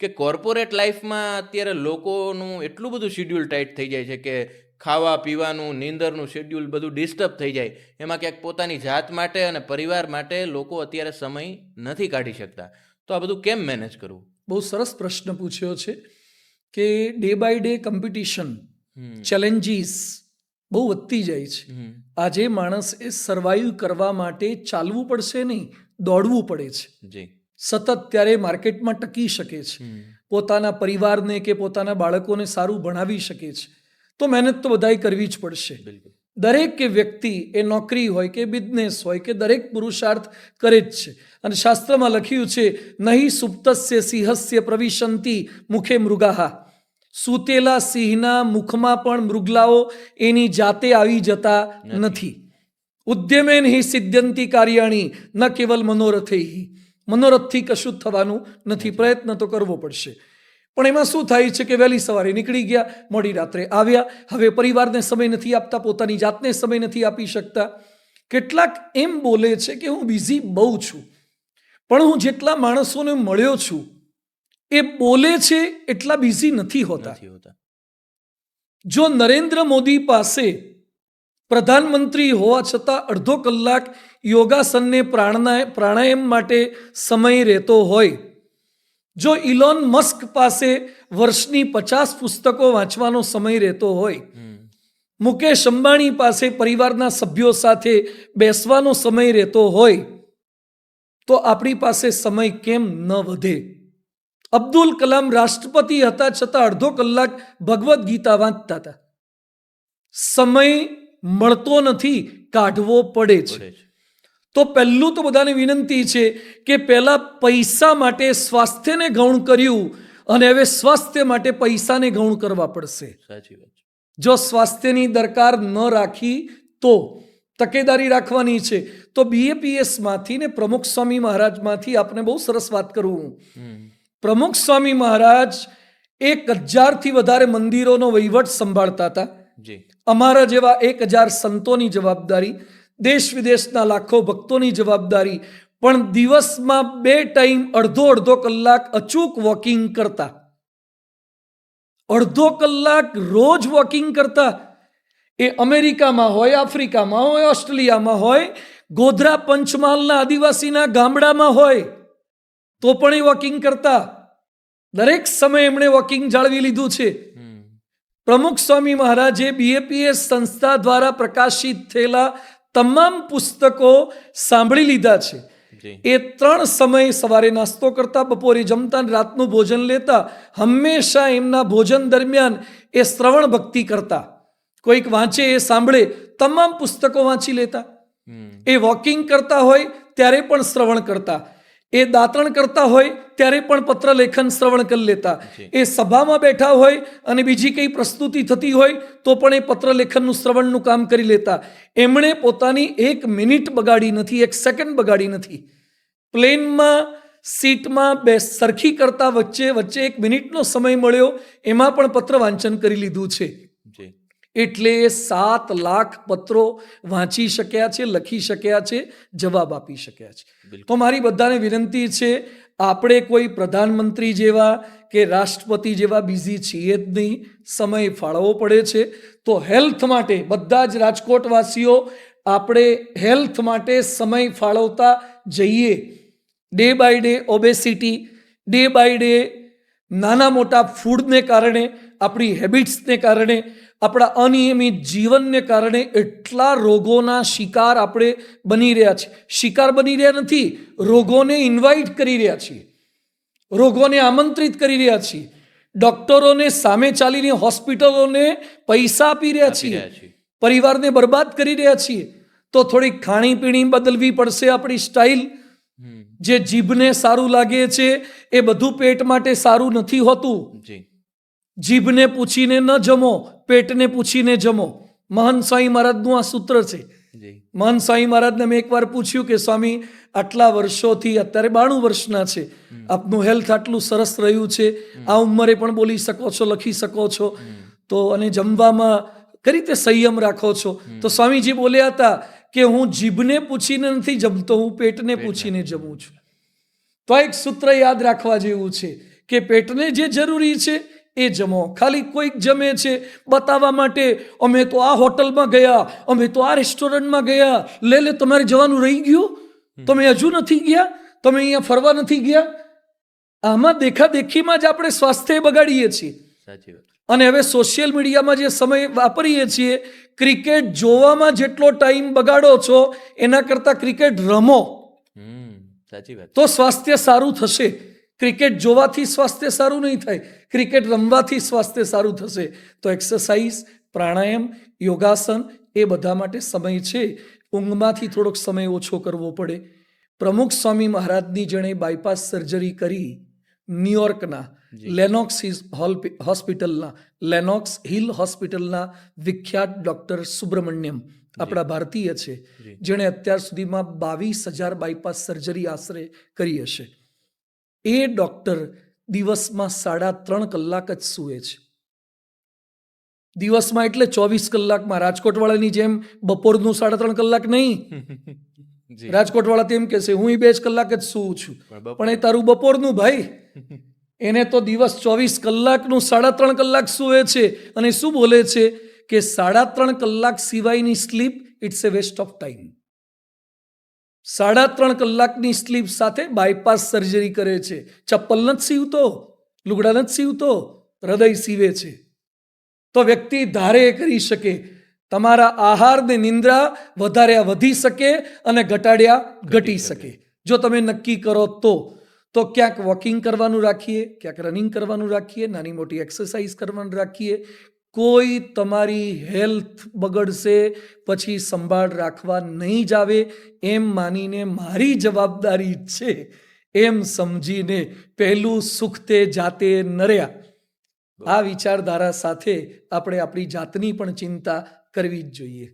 કે કોર્પોરેટ લાઈફમાં અત્યારે લોકોનું એટલું બધું શેડ્યુલ ટાઈટ થઈ જાય છે કે ખાવા પીવાનું નીંદરનું શેડ્યુલ બધું ડિસ્ટર્બ થઈ જાય. એમાં ક્યાંક પોતાની જાત માટે અને પરિવાર માટે લોકો અત્યારે સમય નથી કાઢી શકતા. તો આ બધું કેમ મેનેજ કરવું? બહુ સરસ પ્રશ્ન પૂછ્યો છે કે day by day competition challenges બહુ વધતી જાય છે. આજે માણસ એ સર્વાઈવ કરવા માટે ચાલવું પડશે નહીં દોડવું પડે છે. જી. સતત ત્યારે માર્કેટમાં ટકી શકે છે. પોતાના પરિવારને કે પોતાના બાળકોને સારું ભણાવી શકે છે. તો મહેનત તો બધાએ કરવી જ પડશે. દરેક કે વ્યક્તિ એ નોકરી હોય કે બિઝનેસ હોય કે દરેક પુરુષાર્થ કરે જ છે. અને શાસ્ત્રમાં લખ્યું છે નહીં સુપ્તસ્ય સિંહસ્ય પ્રવિશંતિ મુખે મૃગાહા. સૂતેલા સિંહના મુખમાં પણ મૃગલાઓ એની જાતે આવી જતા નથી. ઉદ્યમેન હિ સિદ્ધંતી કાર્યાણી ન કેવલ મનોરથે મનોરથથી કશું જ થવાનું નથી. પ્રયત્ન તો કરવો પડશે. પણ એમાં શું થાય છે કે વહેલી સવારે નીકળી ગયા મોડી રાત્રે આવ્યા હવે પરિવારને સમય નથી આપતા પોતાની જાતને સમય નથી આપી શકતા. કેટલાક એમ બોલે છે કે હું બિઝી બહુ છું પણ હું જેટલા માણસોને મળ્યો છું એ બોલે છે એટલા બિઝી નથી હોતા. નથી હોતા. જો નરેન્દ્ર મોદી પાસે પ્રધાનમંત્રી હોવા છતાં અડધો કલાક યોગાસનને પ્રાણના પ્રાણાયામ માટે સમય રહેતો હોય. જો ઇલોન મસ્ક પાસે વર્ષની પચાસ પુસ્તકો વાંચવાનો સમય રહેતો હોય, મુકેશ અંબાણી પાસે પરિવારના સભ્યો સાથે બેસવાનો સમય રહેતો હોય, તો આપણી પાસે સમય કેમ ન વધે? અબ્દુલ કલામ રાષ્ટ્રપતિ હતા છતાં અડધો કલાક ભગવદ્ ગીતા વાંચતા હતા. સમય મળતો નથી કાઢવો પડે છે. તો પહેલું તો બધાને વિનંતી છે કે પહેલા પૈસા માટે સ્વાસ્થ્યને ગૌણ કર્યું અને હવે સ્વાસ્થ્ય માટે પૈસાને ગૌણ કરવા પડશે. સાચી વાત જો સ્વાસ્થ્યની દરકાર ન રાખી તો તકેદારી રાખવાની છે. તો બીએપીએસમાંથી ને પ્રમુખ સ્વામી મહારાજમાંથી આપને બહુ સરસ વાત કરું. પ્રમુખ સ્વામી મહારાજ એક હજારથી વધારે મંદિરોનો વહીવટ સંભાળતા હતા. અમારા જેવા એક હજાર સંતોની જવાબદારી દેશ વિદેશના લાખો ભક્તોની જવાબદારી પણ દિવસમાં બે ટાઈમ અડધો અડધો કલાક અચૂક વોકિંગ કરતા. અડધો કલાક રોજ વોકિંગ કરતા. એ અમેરિકામાં હોય આફ્રિકામાં હોય ઓસ્ટ્રેલિયામાં હોય ગોધરા પંચમહાલના આદિવાસીના ગામડામાં હોય તો પણ એ વોકિંગ કરતા. દરેક સમયે એમણે વોકિંગ જાળવી લીધું છે. પ્રમુખ સ્વામી મહારાજે બીએપીએસ સંસ્થા દ્વારા પ્રકાશિત થયેલા તમામ પુસ્તકો સાંભળી લીધા છે. એ ત્રણ સમય સવારે નાસ્તો કરતા બપોરે જમતા રાતનું ભોજન લેતા હંમેશા એમના ભોજન દરમિયાન એ શ્રવણ ભક્તિ કરતા. કોઈક વાંચે એ સાંભળે તમામ પુસ્તકો વાંચી લેતા. એ વોકિંગ કરતા હોય ત્યારે પણ શ્રવણ કરતા. એ દાંતણ કરતા હોય ત્યારે પણ પત્ર લેખન શ્રવણ કરી લેતા. એ સભામાં બેઠા હોય અને બીજી કઈ પ્રસ્તુતિ થતી હોય તો પણ એ પત્ર લેખનનું શ્રવણનું કામ કરી લેતા. એમણે પોતાની એક મિનિટ બગાડી નથી એક સેકન્ડ બગાડી નથી. પ્લેનમાં સીટમાં બે સરખી કરતા વચ્ચે વચ્ચે એક મિનિટનો સમય મળ્યો એમાં પણ પત્ર વાંચન કરી લીધું છે. એટલે સાત લાખ પત્રો વાંચી શક્યા છે લખી શક્યા છે જવાબ આપી શક્યા છે. તો મારી બધાને વિનંતી છે આપણે કોઈ પ્રધાનમંત્રી જેવા કે રાષ્ટ્રપતિ જેવા બિઝી છીએ જ નહીં સમય ફાળવવો પડે છે. તો હેલ્થ માટે બધા જ રાજકોટવાસીઓ આપણે હેલ્થ માટે સમય ફાળવતા જઈએ. Day by day obesity day by day નાના મોટા ફૂડને કારણે આપણી હેબિટ્સને કારણે આપણા અનિયમિત જીવનને કારણે એટલા રોગોના શિકાર આપણે બની રહ્યા છીએ. શિકાર બની રહ્યા નથી રોગોને ઇન્વાઇટ કરી રહ્યા છીએ. રોગોને આમંત્રિત કરી રહ્યા છીએ. ડોક્ટરોને સામે ચાલીને હોસ્પિટલોને પૈસા આપી રહ્યા છીએ. પરિવારને બરબાદ કરી રહ્યા છીએ. તો થોડીક ખાણીપીણી બદલવી પડશે આપણી સ્ટાઇલ જે જીભને સારું લાગે છે એ બધું પેટ માટે સારું નથી હોતું. જી. જીભને પૂછીને ન જમો પેટને પૂછીને જમો. મહાન સ્વામી મહારાજનું આ સૂત્ર છે. મહાન સ્વામી મહારાજને મેં એકવાર પૂછ્યું કે સ્વામી આટલા વર્ષોથી અત્યારે બાણું વર્ષના છે. આપનું હેલ્થ આટલું સરસ રહ્યું છે. આ ઉંમરે પણ બોલી શકો છો લખી શકો છો. તો અને જમવામાં કઈ રીતે સંયમ રાખો છો? તો સ્વામીજી બોલ્યા હતા કે હું જીભને પૂછીને નથી જમતો હું પેટને. પૂછીને જમું છું. તો આ એક સૂત્ર યાદ રાખવા જેવું છે કે પેટને જે જરૂરી છે એ જમો. ખાલી કોઈક જમે છે. બતાવવા માટે અમે તો આ હોટલમાં ગયા અમે તો આ રેસ્ટોરન્ટમાં ગયા. લે લે તમારે જવાનું રહી ગયું? તમે હજુ નથી ગયા? તમે અહીંયા ફરવા નથી ગયા? આમાં દેખાદેખીમાં જ આપણે સ્વાસ્થ્ય બગાડીએ છીએ. સાચી વાત. અને હવે સોશિયલ મીડિયામાં જે સમય વાપરીએ છીએ ક્રિકેટ જોવામાં જેટલો ટાઈમ બગાડો છો એના કરતાં ક્રિકેટ રમો. સાચી વાત. તો સ્વાસ્થ્ય સારું થશે. ક્રિકેટ જોવાથી સ્વાસ્થ્ય સારું નહીં થાય ક્રિકેટ રમવાથી સ્વાસ્થ્ય સારું થશે. તો એક્સરસાઇઝ પ્રાણાયામ યોગાસન એ બધા માટે સમય છે. ઊંઘમાંથી થોડોક સમય ઓછો કરવો પડે. પ્રમુખ સ્વામી મહારાજની જેણે બાયપાસ સર્જરી કરી ન્યુયોર્કના લેનોક્સ હિલ હોસ્પિટલના લેનોક્સ હિલ હોસ્પિટલના વિખ્યાત ડૉક્ટર સુબ્રમણ્યમ આપણા ભારતીય છે જેણે અત્યાર સુધીમાં બાવીસ હજાર બાયપાસ સર્જરી આશરે કરી હશે. એ ડૉક્ટર દિવસમાં સાડા ત્રણ કલાક જ સૂએ છે. દિવસમાં એટલે ચોવીસ કલાકમાં. રાજકોટવાળાની જેમ બપોરનું સાડા ત્રણ કલાક નહીં. રાજકોટવાળા તેમ કહેશે હું બે જ કલાક જ સૂવું છું. પણ પણ એ તારું બપોરનું ભાઈ. એને તો દિવસ ચોવીસ કલાકનું સાડા ત્રણ કલાક સૂવે છે. અને શું બોલે છે કે સાડા ત્રણ કલાક સિવાયની sleep it's a waste of time સાડા ત્રણ કલાકની સ્લીપ સાથે બાયપાસ સર્જરી કરે છે. ચપ્પલ નથી સીવતો લુગડા નથી સીવતો હૃદય સીવે છે. તો વ્યક્તિ ધારે કરી શકે. તમારા આહાર ને નિંદ્રા વધાર્યા વધી શકે અને ઘટાડ્યા ઘટી શકે. જો તમે નક્કી કરો તો તો ક્યાંક વોકિંગ કરવાનું રાખીએ ક્યાંક રનિંગ કરવાનું રાખીએ નાની મોટી એક્સરસાઇઝ કરવાનું રાખીએ કોઈ તમારી હેલ્થ બગડશે, પછી સંભાળ રાખવા નહીં જ આવે એમ માનીને મારી જવાબદારી છે, એમ સમજીને પહેલું સુખ તે જાતે નર્યા. આ વિચારધારા સાથે આપણે આપણી જાતની પણ ચિંતા કરવી જ જોઈએ.